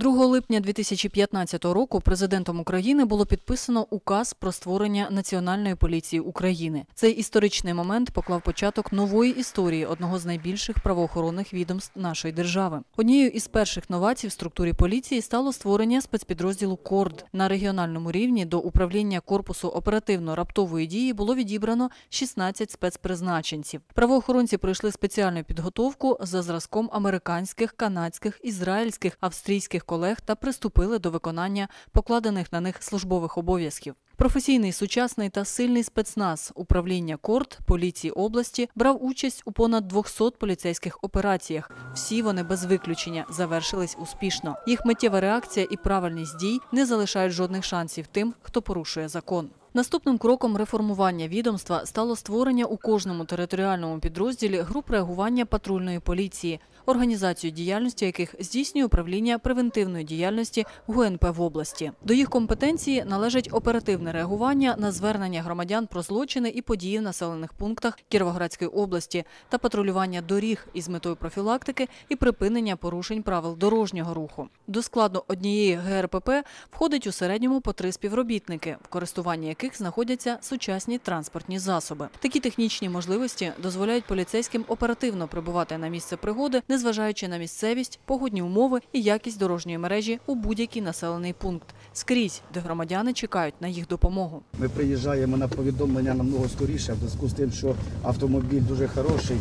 2 липня 2015 року президентом України було підписано указ про створення Національної поліції України. Цей історичний момент поклав початок нової історії одного з найбільших правоохоронних відомств нашої держави. Однією із перших новацій в структурі поліції стало створення спецпідрозділу КОРД на регіональному рівні до управління корпусу оперативно-раптової дії було відібрано 16 спецпризначенців. Правоохоронці пройшли спеціальну підготовку за зразком американських, канадських, ізраїльських, австрійських колег та приступили до виконання покладених на них службових обов'язків. Професійний, сучасний та сильний спецназ управління КОРД поліції області брав участь у понад 200 поліцейських операціях. Всі вони без виключення завершились успішно. Їх миттєва реакція і правильність дій не залишають жодних шансів тим, хто порушує закон. Наступним кроком реформування відомства стало створення у кожному територіальному підрозділі груп реагування патрульної поліції, організацію діяльності яких здійснює управління превентивної діяльності ГУНП в області. До їх компетенції належить оперативне реагування на звернення громадян про злочини і події в населених пунктах Кіровоградської області та патрулювання доріг із метою профілактики і припинення порушень правил дорожнього руху. До складу однієї ГРПП входить у середньому по три співробітники, в користуванні яких знаходяться сучасні транспортні засоби. Такі технічні можливості дозволяють поліцейським оперативно прибувати на місце пригоди, незважаючи на місцевість, погодні умови і якість дорожньої мережі у будь-який населений пункт, скрізь, де громадяни чекають на їх допомогу. Ми приїжджаємо на повідомлення намного скоріше, в зв'язку з тим, що автомобіль дуже хороший,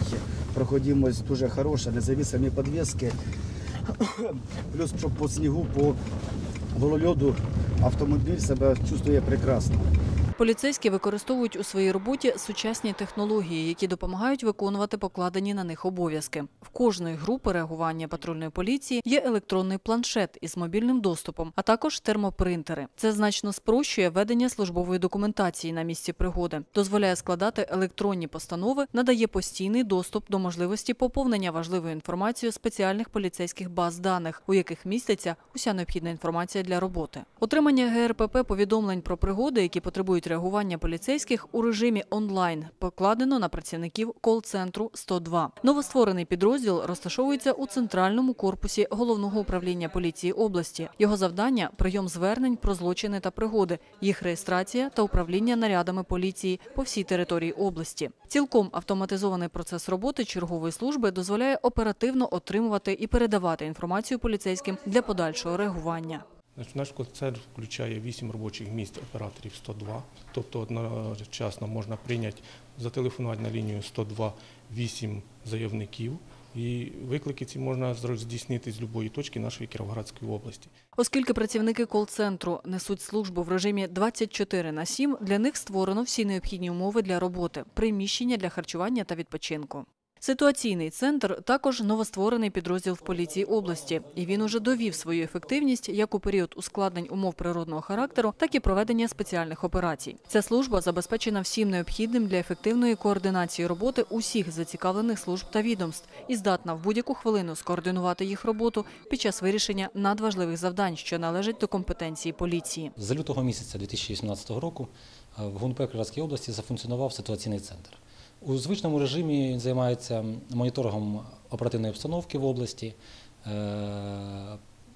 проходимость дуже хороша, независимі підвіски. Плюс що по снігу, по голольоду автомобіль себе чувствує прекрасно. Поліцейські використовують у своїй роботі сучасні технології, які допомагають виконувати покладені на них обов'язки. В кожної групи реагування патрульної поліції є електронний планшет із мобільним доступом, а також термопринтери. Це значно спрощує ведення службової документації на місці пригоди, дозволяє складати електронні постанови, надає постійний доступ до можливості поповнення важливою інформацією спеціальних поліцейських баз даних, у яких міститься уся необхідна інформація для роботи. Отримання ГРПП повідомлень про пригоди, які потребують реагування поліцейських у режимі онлайн покладено на працівників кол-центру 102. Новостворений підрозділ розташовується у центральному корпусі головного управління поліції області. Його завдання прийом звернень про злочини та пригоди, їх реєстрація та управління нарядами поліції по всій території області. Цілком автоматизований процес роботи чергової служби дозволяє оперативно отримувати і передавати інформацію поліцейським для подальшого реагування. Наш концерт включає 8 робочих місць операторів 102, тобто одночасно можна прийняти, зателефонувати на лінію 102 8 заявників. І виклики ці можна здійснити з будь-якої точки нашої Кіровоградської області. Оскільки працівники кол-центру несуть службу в режимі 24 на 7, для них створено всі необхідні умови для роботи, приміщення для харчування та відпочинку. Ситуаційний центр також новостворений підрозділ в поліції області, і він уже довів свою ефективність як у період ускладнень умов природного характеру, так і проведення спеціальних операцій. Ця служба забезпечена всім необхідним для ефективної координації роботи усіх зацікавлених служб та відомств і здатна в будь-яку хвилину скоординувати їх роботу під час вирішення надважливих завдань, що належать до компетенції поліції. З лютого місяця 2018 року е, в ГУНП Кривській області зафункціонував ситуаційний центр. У звичному режимі він займається моніторингом оперативної обстановки в області, е,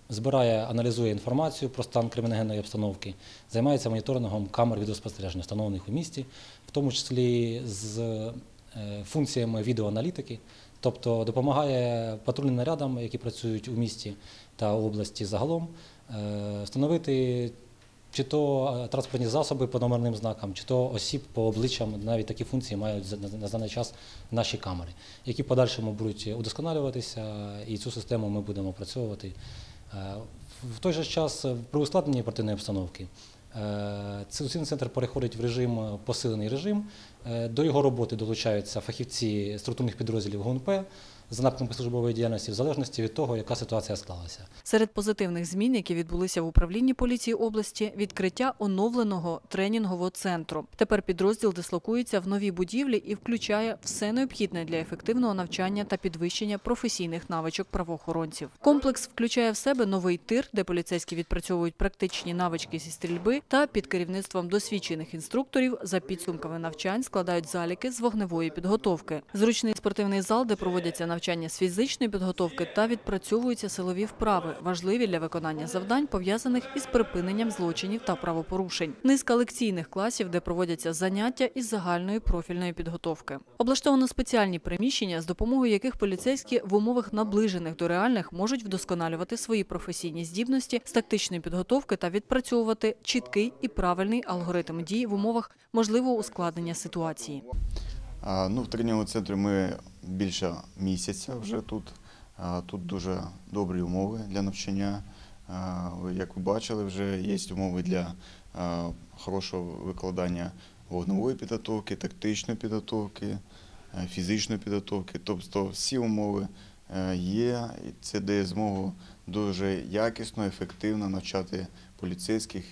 збирає, аналізує інформацію про стан криміногенної обстановки, займається моніторингом камер відеоспостереження, встановлених у місті, в тому числі з е, функціями відеоаналітики, тобто допомагає патрульним нарядам, які працюють у місті та області загалом, е, встановити чи то транспортні засоби по номерним знакам, чи то осіб по обличчям, навіть такі функції мають на даний час наші камери, які в подальшому будуть удосконалюватися, і цю систему ми будемо опрацьовувати. В той же час при ускладненні оперативної обстановки Цілий центр переходить в режим посилений режим. До його роботи долучаються фахівці структурних підрозділів ГУНП за напрямку службової діяльності, в залежності від того, яка ситуація склалася. Серед позитивних змін, які відбулися в управлінні поліції області, відкриття оновленого тренінгового центру. Тепер підрозділ дислокується в новій будівлі і включає все необхідне для ефективного навчання та підвищення професійних навичок правоохоронців. Комплекс включає в себе новий тир, де поліцейські відпрацьовують практичні навички зі стрільби, та під керівництвом досвідчених інструкторів за підсумками навчань складають заліки з вогневої підготовки. Зручний спортивний зал, де проводяться навчання навчання з фізичної підготовки та відпрацьовуються силові вправи, важливі для виконання завдань, пов'язаних із припиненням злочинів та правопорушень. Низка лекційних класів, де проводяться заняття із загальної профільної підготовки. Облаштовано спеціальні приміщення, з допомогою яких поліцейські в умовах наближених до реальних можуть вдосконалювати свої професійні здібності з тактичної підготовки та відпрацьовувати чіткий і правильний алгоритм дій в умовах можливого ускладнення ситуації. Ну, в тренінговому центрі ми більше місяця вже тут. Тут дуже добрі умови для навчання. Як ви бачили, вже є умови для хорошого викладання вогневої підготовки, тактичної підготовки, фізичної підготовки. Тобто всі умови е, є, і це дає змогу дуже якісно, ефективно навчати поліцейських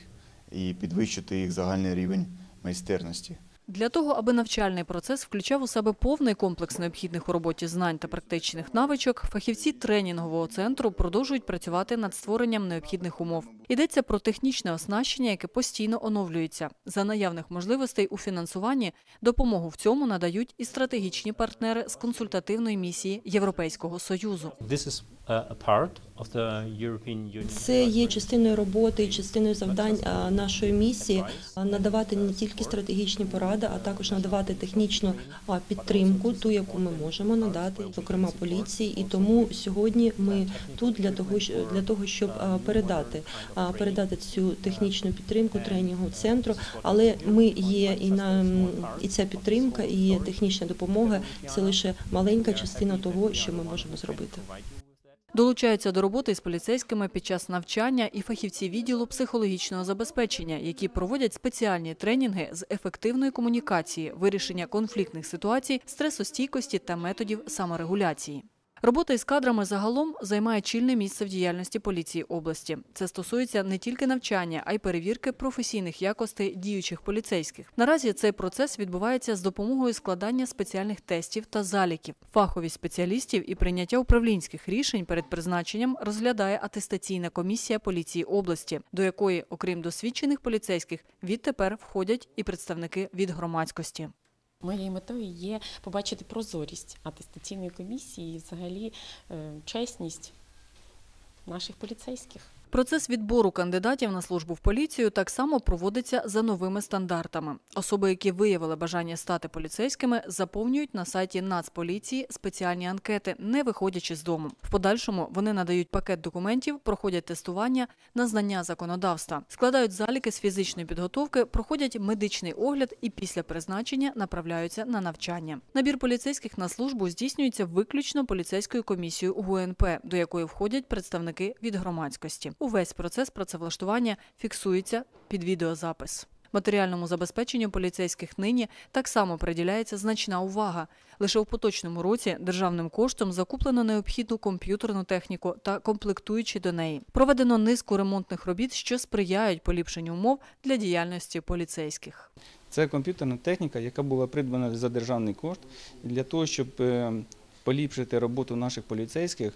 і підвищити їх загальний рівень майстерності. Для того, аби навчальний процес включав у себе повний комплекс необхідних у роботі знань та практичних навичок, фахівці тренінгового центру продовжують працювати над створенням необхідних умов. Йдеться про технічне оснащення, яке постійно оновлюється. За наявних можливостей у фінансуванні допомогу в цьому надають і стратегічні партнери з консультативної місії Європейського союзу. Це є частиною роботи і частиною завдань нашої місії надавати не тільки стратегічні поради, а також надавати технічну підтримку, ту, яку ми можемо надати, зокрема поліції. І тому сьогодні ми тут для того, для того, щоб передати передати цю технічну підтримку тренінгового центру. Але ми є і на і ця підтримка, і технічна допомога. Це лише маленька частина того, що ми можемо зробити. Долучаються до роботи із поліцейськими під час навчання і фахівці відділу психологічного забезпечення, які проводять спеціальні тренінги з ефективної комунікації, вирішення конфліктних ситуацій, стресостійкості та методів саморегуляції. Робота із кадрами загалом займає чільне місце в діяльності поліції області. Це стосується не тільки навчання, а й перевірки професійних якостей діючих поліцейських. Наразі цей процес відбувається з допомогою складання спеціальних тестів та заліків. Фаховість спеціалістів і прийняття управлінських рішень перед призначенням розглядає атестаційна комісія поліції області, до якої, окрім досвідчених поліцейських, відтепер входять і представники від громадськості. Моєю метою є побачити прозорість атестаційної комісії і взагалі е, чесність наших поліцейських. Процес відбору кандидатів на службу в поліцію так само проводиться за новими стандартами. Особи, які виявили бажання стати поліцейськими, заповнюють на сайті Нацполіції спеціальні анкети, не виходячи з дому. В подальшому вони надають пакет документів, проходять тестування на знання законодавства, складають заліки з фізичної підготовки, проходять медичний огляд і після призначення направляються на навчання. Набір поліцейських на службу здійснюється виключно поліцейською комісією ГУНП, до якої входять представники від громадськості. Увесь процес працевлаштування фіксується під відеозапис. Матеріальному забезпеченню поліцейських нині так само приділяється значна увага. Лише в поточному році державним коштом закуплено необхідну комп'ютерну техніку та комплектуючі до неї. Проведено низку ремонтних робіт, що сприяють поліпшенню умов для діяльності поліцейських. Це комп'ютерна техніка, яка була придбана за державний кошт для того, щоб е, поліпшити роботу наших поліцейських.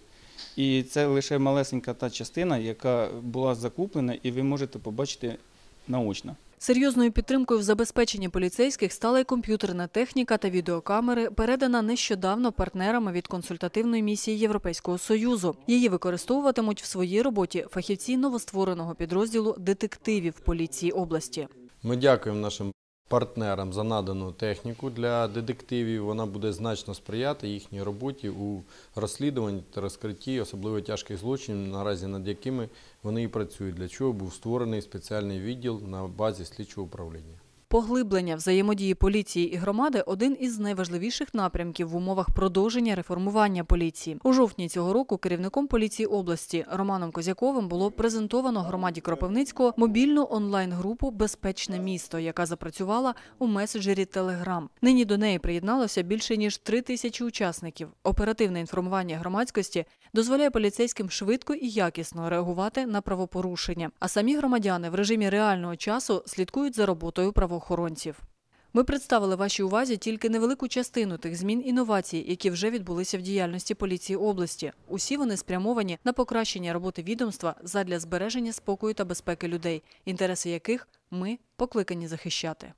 І це лише малесенька та частина, яка була закуплена, і ви можете побачити наочно. Серйозною підтримкою в забезпеченні поліцейських стала й комп'ютерна техніка та відеокамери, передана нещодавно партнерами від консультативної місії Європейського союзу. Її використовуватимуть в своїй роботі фахівці новоствореного підрозділу детективів поліції області. Ми дякуємо нашим партнерам за надану техніку для детективів. Вона буде значно сприяти їхній роботі у розслідуванні та розкритті особливо тяжких злочинів, наразі над якими вони і працюють, для чого був створений спеціальний відділ на базі слідчого управління. Поглиблення взаємодії поліції і громади один із найважливіших напрямків в умовах продовження реформування поліції. У жовтні цього року керівником поліції області Романом Козяковим було презентовано громаді Кропивницького мобільну онлайн-групу Безпечне місто, яка запрацювала у меседжері Телеграм. Нині до неї приєдналося більше ніж три тисячі учасників. Оперативне інформування громадськості дозволяє поліцейським швидко і якісно реагувати на правопорушення. А самі громадяни в режимі реального часу слідкують за роботою правоохоронців. Ми представили вашій увазі тільки невелику частину тих змін інновацій, які вже відбулися в діяльності поліції області. Усі вони спрямовані на покращення роботи відомства задля збереження спокою та безпеки людей, інтереси яких ми покликані захищати.